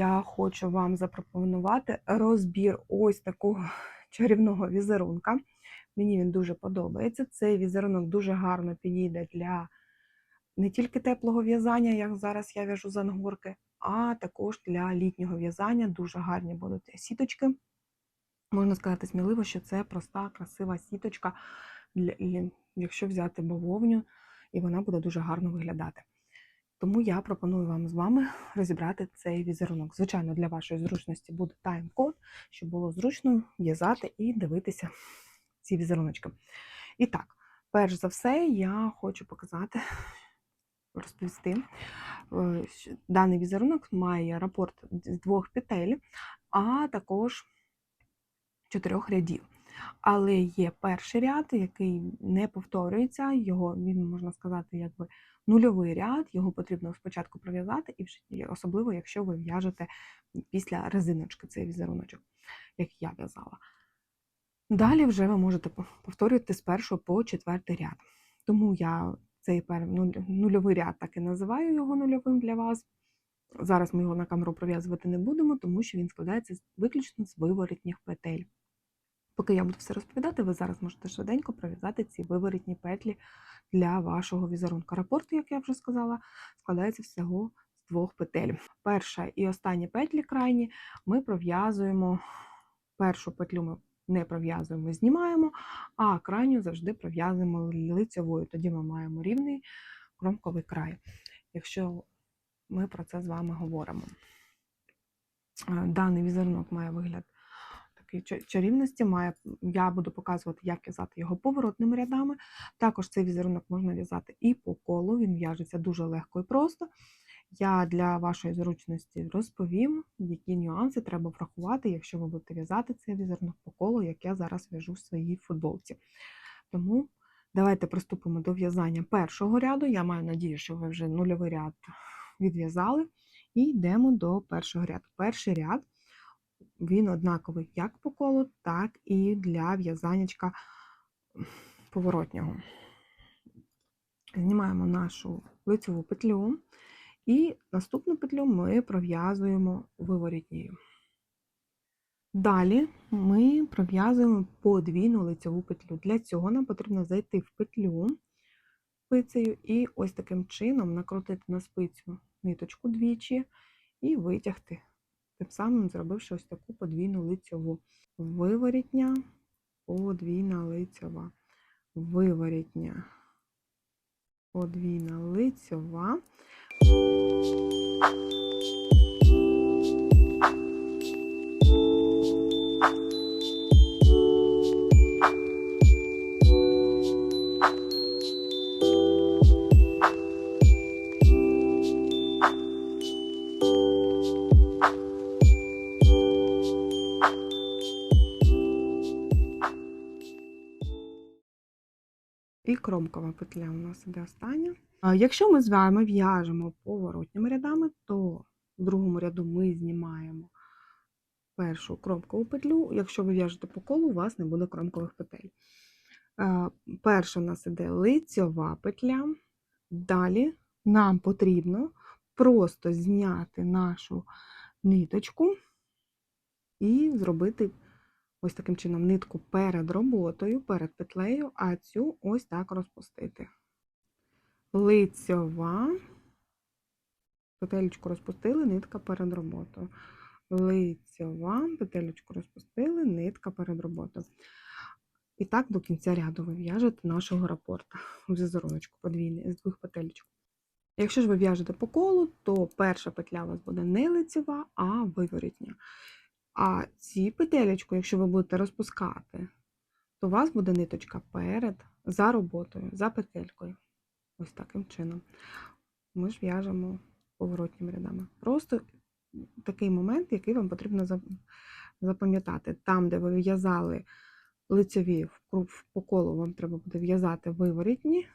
я хочу вам запропонувати розбір ось такого чарівного візерунка. Мені він дуже подобається. Цей візерунок дуже гарно підійде для не тільки теплого в'язання, як зараз я в'яжу з ангорки, а також для літнього в'язання. Дуже гарні будуть сіточки. Можна сказати сміливо, що це проста, красива сіточка, якщо взяти бавовню, і вона буде дуже гарно виглядати. Тому я пропоную вам з вами розібрати цей візерунок. Звичайно, для вашої зручності буде тайм-код, щоб було зручно в'язати і дивитися ці візеруночки. І так, перш за все, я хочу показати, розповісти. е, Даний візерунок має рапорт з двох петель, а також чотирьох рядів. Але є перший ряд, який не повторюється, його він можна сказати, якби нульовий ряд, його потрібно спочатку пров'язати, і особливо, якщо ви в'яжете після резиночки цей візеруночок, як я в'язала. Далі вже ви можете повторювати з першого по четвертий ряд. Тому я цей нульовий ряд так і називаю його нульовим для вас. Зараз ми його на камеру пров'язувати не будемо, тому що він складається виключно з виворітніх петель. Поки я буду все розповідати, ви зараз можете швиденько пров'язати ці виворітні петлі для вашого візерунка. Рапорт, як я вже сказала, складається всього з двох петель. Перша і остання петлі крайні ми пров'язуємо. Першу петлю ми не пров'язуємо, знімаємо, а крайню завжди пров'язуємо лицевою. Тоді ми маємо рівний кромковий край, якщо ми про це з вами говоримо. Е, Даний візерунок має вигляд такий чарівності. Має, я буду показувати, як в'язати його поворотними рядами. Також цей візерунок можна в'язати і по колу, він в'яжеться дуже легко і просто. Я для вашої зручності розповім, які нюанси треба врахувати, якщо ви будете в'язати цей візерунок по колу, як я зараз в'яжу в своїй футболці. Тому давайте приступимо до в'язання першого ряду. Я маю надію, що ви вже нульовий ряд відв'язали. І йдемо до першого ряду. Перший ряд він однаковий як по колу, так і для в'язаннячка поворотнього. Знімаємо нашу лицеву петлю, і наступну петлю ми пров'язуємо виворітньою. Далі ми пров'язуємо подвійну лицеву петлю. Для цього нам потрібно зайти в петлю спицею і ось таким чином накрутити на спицю ниточку двічі і витягти, тим самим зробивши ось таку подвійну лицьову. Виворітня, подвійна лицьова, виворітня, подвійна лицьова. І кромкова петля у нас іде остання. Якщо ми з вами в'яжемо поворотніми рядами, то в другому ряду ми знімаємо першу кромкову петлю. Якщо ви в'яжете по колу, у вас не буде кромкових петель. Перша у нас іде лицьова петля. Далі нам потрібно просто зняти нашу ниточку і зробити ось таким чином нитку перед роботою, перед петлею, а цю ось так розпустити. Лицьова, петелечку розпустили, нитка перед роботою. Лицьова, петелечку розпустили, нитка перед роботою. І так до кінця ряду ви в'яжете нашого рапорта в візеруночку подвійний з двох петелечок. Якщо ж ви в'яжете по колу, то перша петля у вас буде не лицева, а виворітня. А ці петелечку, якщо ви будете розпускати, то у вас буде ниточка перед, за роботою, за петелькою. Ось таким чином. Ми ж в'яжемо поворотніми рядами. Просто такий момент, який вам потрібно запам'ятати. Там, де ви в'язали лицеві по колу, вам треба буде в'язати виворітні,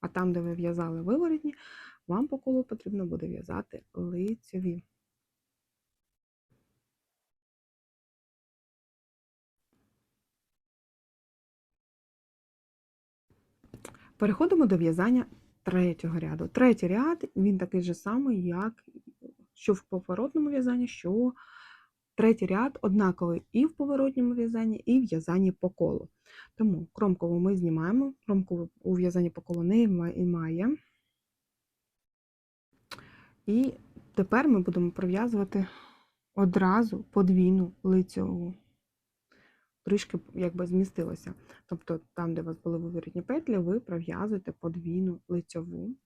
а там, де ви в'язали виворітні, вам по колу потрібно буде в'язати лицеві. Переходимо до в'язання третього ряду. Третій ряд він такий же самий, як що в поворотному в'язанні, що третій ряд однаковий і в поворотному в'язанні, і в в'язанні по колу. Тому кромкову ми знімаємо, кромкову у в'язанні по колу немає. І тепер ми будемо пров'язувати одразу подвійну лицьову. Трішки якби змістилося. Тобто, там, де у вас були виворітні петлі, ви пров'язуєте подвійну лицьову.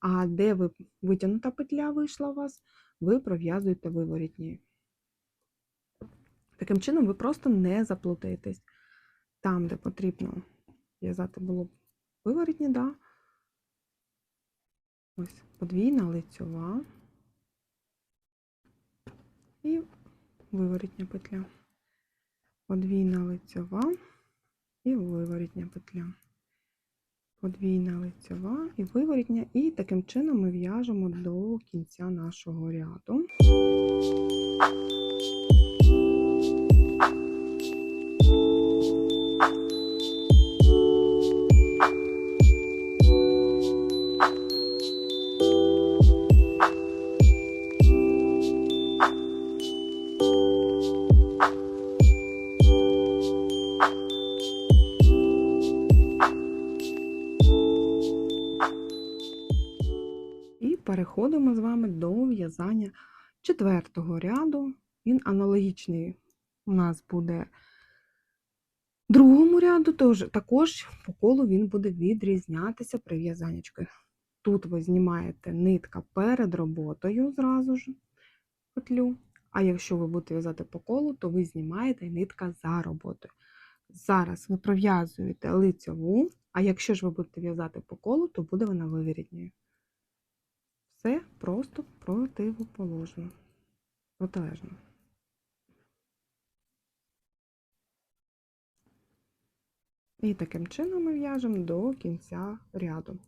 А де ви витягнута петля вийшла у вас, ви пров'язуєте виворітні. Таким чином, ви просто не заплутаєтесь. Там, де потрібно в'язати було виворітні, да. Ось подвійна лицьова і виворітня петля. Подвійна лицьова і виворітня петля. Подвійна лицьова і виворітня, і таким чином ми в'яжемо до кінця нашого ряду. Переходимо з вами до в'язання четвертого ряду. Він аналогічний у нас буде другому ряду, тож також по колу він буде відрізнятися при в'язаннячку. Тут ви знімаєте нитка перед роботою зразу ж петлю. А якщо ви будете в'язати по колу, то ви знімаєте нитка за роботою. Зараз ви пров'язуєте лицьову, а якщо ж ви будете в'язати по колу, то буде вона вивірітньою. Все просто противоположно, протилежно. І таким чином ми в'яжемо до кінця ряду.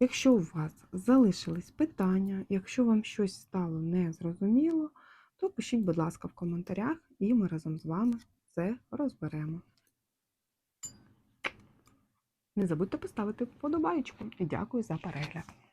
Якщо у вас залишились питання, якщо вам щось стало незрозуміло, то пишіть, будь ласка, в коментарях, і ми разом з вами це розберемо. Не забудьте поставити вподобайку і дякую за перегляд.